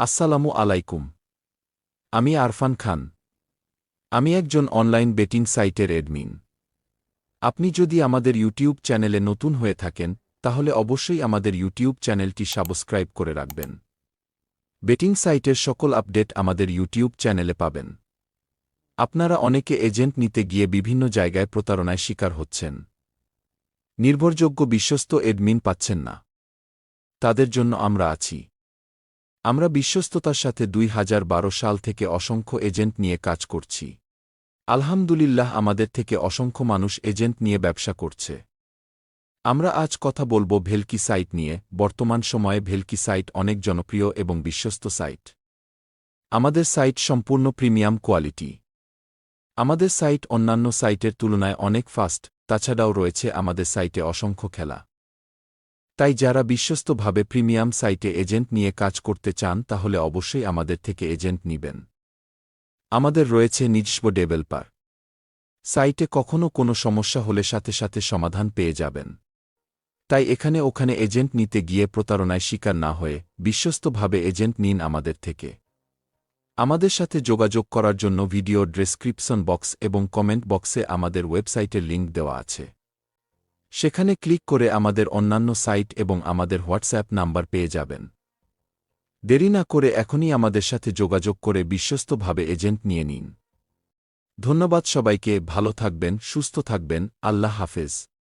আসসালামু আলাইকুম। আমি আরফান খান। আমি একজন অনলাইন বেটিং সাইটের অ্যাডমিন। আপনি যদি আমাদের ইউটিউব চ্যানেলে নতুন হয়ে থাকেন, তাহলে অবশ্যই আমাদের ইউটিউব চ্যানেলটি সাবস্ক্রাইব করে রাখবেন। বেটিং সাইটের সকল আপডেট আমাদের ইউটিউব চ্যানেলে পাবেন। আপনারা অনেকে এজেন্ট নিতে গিয়ে বিভিন্ন জায়গায় প্রতারণায় শিকার হচ্ছেন। নির্ভরযোগ্য বিশ্বস্ত এডমিন পাচ্ছেন না। তাদের জন্য আমরা আছি। আমরা বিশ্বস্ততার সাথে দুই হাজার বারো সাল থেকে অসংখ্য এজেন্ট নিয়ে কাজ করছি। আলহামদুলিল্লাহ আমাদের থেকে অসংখ্য মানুষ এজেন্ট নিয়ে ব্যবসা করছে। আমরা আজ কথা বলব ভেলকি সাইট নিয়ে, বর্তমান সময়ে ভেলকি সাইট অনেক জনপ্রিয় এবং বিশ্বস্ত সাইট। আমাদের সাইট সম্পূর্ণ প্রিমিয়াম কোয়ালিটি। আমাদের সাইট অন্যান্য সাইটের তুলনায় অনেক ফাস্ট, তাছাড়াও রয়েছে আমাদের সাইটে অসংখ্য খেলা। তাই যারা বিশ্বস্তভাবে প্রিমিয়াম সাইটে এজেন্ট নিয়ে কাজ করতে চান, তাহলে অবশ্যই আমাদের থেকে এজেন্ট নিবেন। আমাদের রয়েছে নিজস্ব ডেভেলপার। সাইটে কখনও কোনো সমস্যা হলে সাথে সাথে সমাধান পেয়ে যাবেন। তাই এখানে ওখানে এজেন্ট নিতে গিয়ে প্রতারণায় শিকার না হয়ে বিশ্বস্তভাবে এজেন্ট নিন আমাদের থেকে। আমাদের সাথে যোগাযোগ করার জন্য ভিডিও ডেসক্রিপশন বক্স এবং কমেন্ট বক্সে আমাদের ওয়েবসাইটের লিঙ্ক দেওয়া আছে। সেখানে ক্লিক করে আমাদের অন্যান্য সাইট এবং আমাদের হোয়াটসঅ্যাপ নাম্বার পেয়ে যাবেন। দেরি না করে এখনই আমাদের সাথে যোগাযোগ করে বিশ্বস্তভাবে এজেন্ট নিয়ে নিন। ধন্যবাদ সবাইকে, ভালো থাকবেন, সুস্থ থাকবেন, আল্লাহ হাফেজ।